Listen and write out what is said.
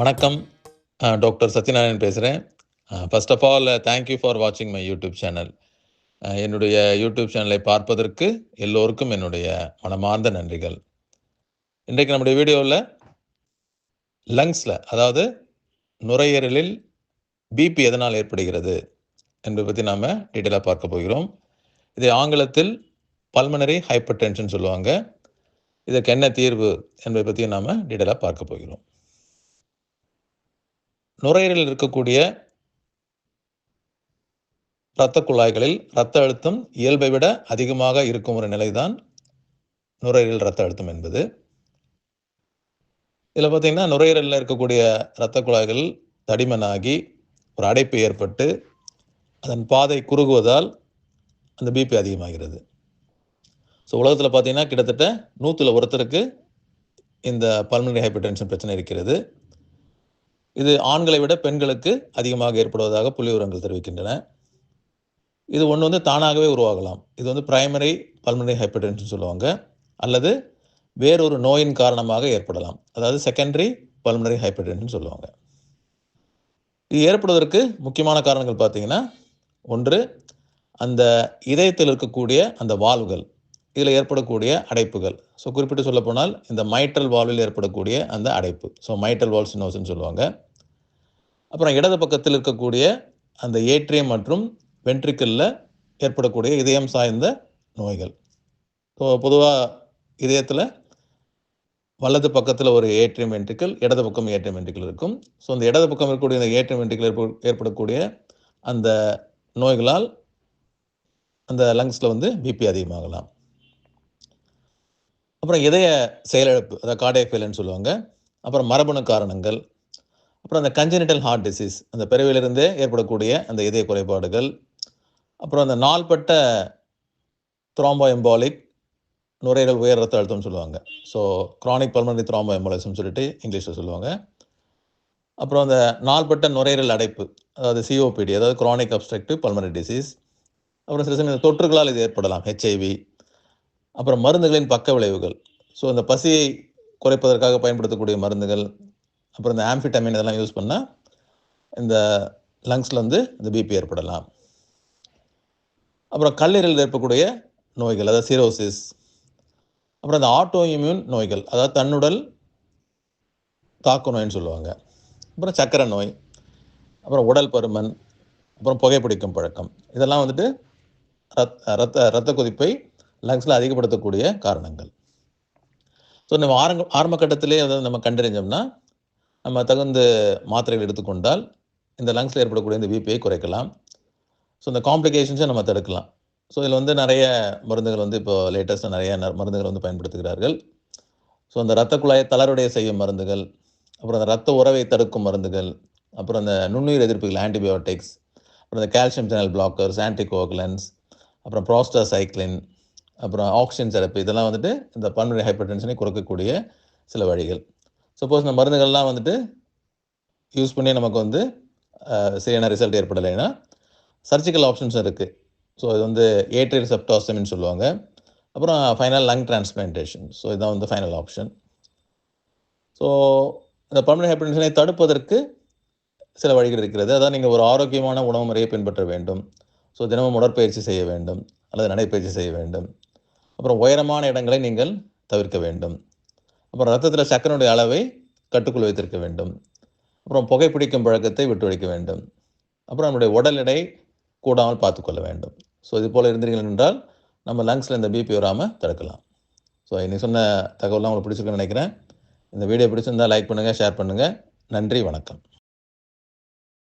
வணக்கம். டாக்டர் சத்யநாராயணன் பேசுகிறேன் first of all thank you for வாட்சிங் மை யூடியூப் சேனல் என்னுடைய யூடியூப் சேனலை பார்ப்பதற்கு எல்லோருக்கும் என்னுடைய மனமார்ந்த நன்றிகள். இன்றைக்கு நம்முடைய வீடியோவில் லங்ஸில் அதாவது நுரையீரலில் பிபி எதனால் ஏற்படுகிறது என்பதை பற்றி நாம் டீட்டெயிலாக பார்க்க போகிறோம். இதை ஆங்கிலத்தில் பல்மனரி ஹைப்பர் டென்ஷன் சொல்லுவாங்க. இதற்கு என்ன தீர்வு என்பதை பற்றி நாம் டீட்டெயிலாக பார்க்க போகிறோம். நுரையீரலில் இருக்கக்கூடிய இரத்த குழாய்களில் இரத்த அழுத்தம் இயல்பை விட அதிகமாக இருக்கும் ஒரு நிலைதான் நுரையீரல் இரத்த அழுத்தம் என்பது. இதில் பார்த்தீங்கன்னா நுரையீரலில் இருக்கக்கூடிய இரத்த குழாய்கள் தடிமனாகி ஒரு அடைப்பு ஏற்பட்டு அதன் பாதை குறுகுவதால் அந்த பிபி அதிகமாகிறது. ஸோ உலகத்தில் பார்த்தீங்கன்னா கிட்டத்தட்ட நூற்றில் ஒருத்தருக்கு இந்த பல்மனரி ஹைப்பர் டென்ஷன் பிரச்சனை இருக்கிறது. இது ஆண்களை விட பெண்களுக்கு அதிகமாக ஏற்படுவதாக புள்ளி விவரங்கள் தெரிவிக்கின்றன. இது ஒன்று வந்து தானாகவே உருவாகலாம். இது வந்து பிரைமரி பல்மனரி ஹைப்பர் டென்ஷன் சொல்லுவாங்க. அல்லது வேறொரு நோயின் காரணமாக ஏற்படலாம். அதாவது செகண்டரி பல்மனரி ஹைப்பர் டென்ஷன் சொல்லுவாங்க. இது ஏற்படுவதற்கு முக்கியமான காரணங்கள் பார்த்தீங்கன்னா ஒன்று அந்த இதயத்தில் இருக்கக்கூடிய அந்த வால்வுகள் இதில் ஏற்படக்கூடிய அடைப்புகள். ஸோ குறிப்பிட்டு சொல்ல போனால் இந்த மைட்ரல் வால்வில் ஏற்படக்கூடிய அந்த அடைப்பு. ஸோ மைட்ரல் வால் நோஸ்ன்னு சொல்லுவாங்க. அப்புறம் இடது பக்கத்தில் இருக்கக்கூடிய அந்த ஏட்ரியம் மற்றும் வென்ட்ரிக்கலில் ஏற்படக்கூடிய இதயம் சார்ந்த நோய்கள். ஸோ பொதுவாக இதயத்தில் வலது பக்கத்தில் ஒரு ஏட்ரியம் வென்ட்ரிக்கல் இடது பக்கம் ஏட்ரியம் வென்ட்ரிக்கல் இருக்கும். ஸோ அந்த இடது பக்கம் இருக்கக்கூடிய இந்த ஏட்ரியம் வென்ட்ரிக்கல் ஏற்ப ஏற்படக்கூடிய அந்த நோய்களால் அந்த லங்ஸில் வந்து பிபி அதிகமாகலாம். அப்புறம் இதய செயலிழப்பு அதாவது கார்டியக் சொல்லுவாங்க. அப்புறம் மரபணு காரணங்கள் அப்புறம் அந்த கஞ்சனிட்டல் ஹார்ட் டிசீஸ் அந்த பிறவிலிருந்தே ஏற்படக்கூடிய அந்த இதய குறைபாடுகள் அப்புறம் அந்த நாள்பட்ட த்ராம்போ எம்பாலிக் நுரையீரல் உயர் ரத்த அழுத்தம்னு சொல்லுவாங்க. So chronic pulmonary thromboembolism சொல்லிட்டு இங்கிலீஷில் சொல்லுவாங்க. அப்புறம் அந்த நாள்பட்ட நுரையீரல் அடைப்பு அதாவது சிஓபிடி அதாவது க்ரானிக் அப்ஸ்ட்ரக்டிவ் பல்மனரி டிசீஸ் அப்புறம் சில சமயம் தொற்றுகளால் இது ஏற்படலாம் ஹெச்ஐவி அப்புறம் மருந்துகளின் பக்க விளைவுகள். ஸோ இந்த பசியை குறைப்பதற்காக பயன்படுத்தக்கூடிய மருந்துகள் அப்புறம் இந்த ஆம்ஃபிட்டமின் இதெல்லாம் யூஸ் பண்ணால் இந்த லங்ஸில் வந்து இந்த பிபி ஏற்படலாம். அப்புறம் கல்லீரலில் ஏற்படக்கூடிய நோய்கள் அதாவது சிரோசிஸ் அப்புறம் இந்த ஆட்டோ இம்யூன் நோய்கள் அதாவது தன்னுடல் தாக்கு நோயின்னு சொல்லுவாங்க. அப்புறம் சக்கரை நோய் அப்புறம் உடல் பருமன் அப்புறம் புகைப்பிடிக்கும் பழக்கம். இதெல்லாம் வந்துட்டு ரத் ரத்த ரத்த கொதிப்பை லங்ஸில் அதிகப்படுத்தக்கூடிய காரணங்கள். ஸோ நம்ம ஆரம்ப ஆரம்ப கட்டத்திலே அதை நம்ம கண்டறிஞ்சோம்னா நம்ம தகுந்த மாத்திரைகள் எடுத்துக்கொண்டால் இந்த லங்ஸில் ஏற்படக்கூடிய இந்த பிபியை குறைக்கலாம். ஸோ இந்த காம்ப்ளிகேஷன்ஸை நம்ம தடுக்கலாம். ஸோ இதில் வந்து நிறைய மருந்துகள் வந்து இப்போ லேட்டஸ்ட்டாக நிறைய மருந்துகள் வந்து பயன்படுத்துகிறார்கள். ஸோ அந்த ரத்த குழாயை தளருடைய செய்யும் மருந்துகள் அப்புறம் அந்த ரத்த உறவை தடுக்கும் மருந்துகள் அப்புறம் அந்த நுண்ணுயிர் எதிர்ப்புகள் ஆன்டிபயோட்டிக்ஸ் அப்புறம் இந்த கால்சியம் சேனல் பிளாக்கர்ஸ் ஆன்டிகோகுலன்ஸ் அப்புறம் ப்ரோஸ்டாசைக்ளின் அப்புறம் ஆக்சிஜன் தெரப்பி இதெல்லாம் வந்துட்டு இந்த பல்மனரி ஹைப்பர் டென்ஷனை குறைக்கக்கூடிய சில வழிகள். சப்போஸ் இந்த மருந்துகள்லாம் வந்துட்டு யூஸ் பண்ணி நமக்கு வந்து சரியான ரிசல்ட் ஏற்படலைன்னா சர்ஜிக்கல் ஆப்ஷன்ஸ் இருக்குது ஸோ இது வந்து ஏட்ரியல் செப்டாஸ்டமின்னு சொல்லுவாங்க. அப்புறம் ஃபைனல் லங் டிரான்ஸ்பிளான்டேஷன் ஸோ இதுதான் வந்து ஃபைனல் ஆப்ஷன் ஸோ இந்த பல்மனரி ஹைப்பர் டென்ஷனை தடுப்பதற்கு சில வழிகள் இருக்கிறது. அதான் நீங்கள் ஒரு ஆரோக்கியமான உணவு முறையை பின்பற்ற வேண்டும். ஸோ தினமும் உடற்பயிற்சி செய்ய வேண்டும். அல்லது நடைப்பயிற்சி செய்ய வேண்டும். அப்புறம் உயரமான இடங்களை நீங்கள் தவிர்க்க வேண்டும். அப்புறம் ரத்தத்தில் சக்கரனுடைய அளவை கட்டுக்குள் வைத்திருக்க வேண்டும். அப்புறம் புகைப்பிடிக்கும் பழக்கத்தை விட்டு வைக்க வேண்டும். அப்புறம் நம்முடைய உடல் எடை கூடாமல் பார்த்துக்கொள்ள வேண்டும். ஸோ இது போல் இருந்தீர்கள் என்றால் நம்ம லங்ஸில் இந்த பிபி வராமல் தடுக்கலாம். ஸோ இன்னைக்கு சொன்ன தகவலாம் உங்களுக்கு பிடிச்சிருக்குன்னு நினைக்கிறேன். இந்த வீடியோ பிடிச்சிருந்தால் லைக் பண்ணுங்கள் ஷேர் பண்ணுங்கள் நன்றி வணக்கம்.